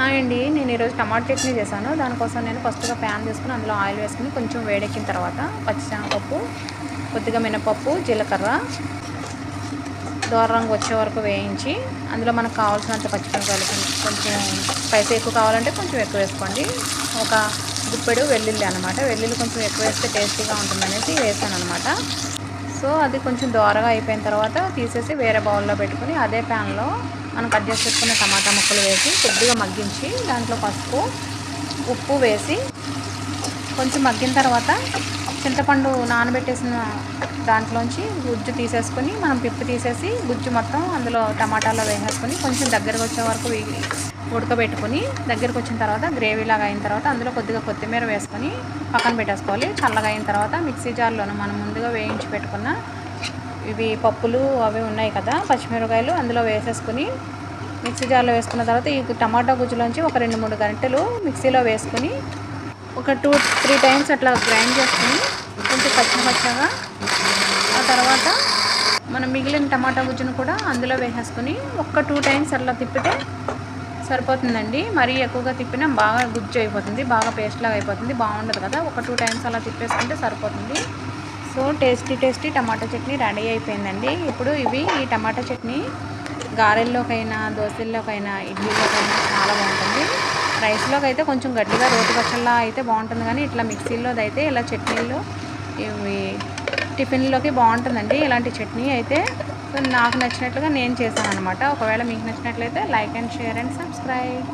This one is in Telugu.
హాయ్ అండి. నేను ఈరోజు టమాటా చట్నీ చేశాను. దానికోసం నేను ఫస్ట్గా ప్యాన్ తీసుకుని అందులో ఆయిల్ వేసుకుని కొంచెం వేడెక్కిన తర్వాత పచ్చిశనగపప్పు కొద్దిగా మినపప్పు జీలకర్ర దోర రంగు వచ్చే వరకు వేయించి అందులో మనకు కావాల్సినంత పచ్చిమిరపకాయలు కొంచెం స్పైసీ ఎక్కువ కావాలంటే కొంచెం ఎక్కువ వేసుకోండి. ఒక గుప్పెడు వెల్లుల్లి అనమాట వెల్లుల్లి కొంచెం ఎక్కువ వేస్తే టేస్టీగా ఉంటుందనేసి వేసాను అనమాట సో అది కొంచెం దోరగా అయిపోయిన తర్వాత తీసేసి వేరే బౌల్లో పెట్టుకుని అదే ప్యాన్లో మనం కట్ చేసి పెట్టుకున్న టమాటా ముక్కలు వేసి కొద్దిగా మగ్గించి దాంట్లో పసుపు ఉప్పు వేసి కొంచెం మగ్గిన తర్వాత చింతపండు నానబెట్టేసిన దాంట్లోంచి గుజ్జు తీసేసుకొని మనం పిప్పు తీసేసి గుజ్జు మొత్తం అందులో టమాటాలో వేసేసుకొని కొంచెం దగ్గరకు వచ్చే వరకు ఉడకబెట్టుకొని దగ్గరకు వచ్చిన తర్వాత గ్రేవీ లాగా అయిన తర్వాత అందులో కొద్దిగా కొత్తిమీర వేసుకొని పక్కన పెట్టేసుకోవాలి. చల్లగా అయిన తర్వాత మిక్సీ జార్లోనే మనం ముందుగా వేయించి పెట్టుకున్న ఇవి పప్పులు అవి ఉన్నాయి కదా పచ్చిమిరపకాయలు అందులో వేసేసుకుని మిక్సీ జార్లో వేసుకున్న తర్వాత ఈ టమాటా గుజ్జులోంచి ఒక రెండు మూడు గంటలు మిక్సీలో వేసుకుని ఒక టూ త్రీ టైమ్స్ అట్లా గ్రైండ్ చేసుకుని కొంచెం పచ్చి పచ్చగా ఆ తర్వాత మనం మిగిలిన టమాటా గుజ్జును కూడా అందులో వేసేసుకుని ఒక్క టూ టైమ్స్ అట్లా తిప్పితే సరిపోతుందండి. మరీ ఎక్కువగా తిప్పినా బాగా గుజ్జు అయిపోతుంది బాగా పేస్ట్ లాగా అయిపోతుంది బాగుండదు కదా. ఒక టూ టైమ్స్ అలా తిప్పేసుకుంటే సరిపోతుంది. So tasty tasty tomato chutney ready అయిపోయిందండి. ఇప్పుడు ఇవి ఈ టమాటా చట్నీ గారెల్లోకైనా దోశల్లోకైనా ఇడ్లీలోకైనా చాలా బాగుంటుంది. రైస్లోకి అయితే కొంచెం గట్టిగా రోటి పచ్చళ్ళ అయితే బాగుంటుంది కానీ ఇట్లా మిక్సీలోది అయితే ఇలా చట్నీలు ఇవి టిఫిన్లోకి బాగుంటుందండి. ఇలాంటి చట్నీ అయితే నాకు నచ్చినట్లుగా నేను చేశాను అనమాట ఒకవేళ మీకు నచ్చినట్లయితే like and share and subscribe.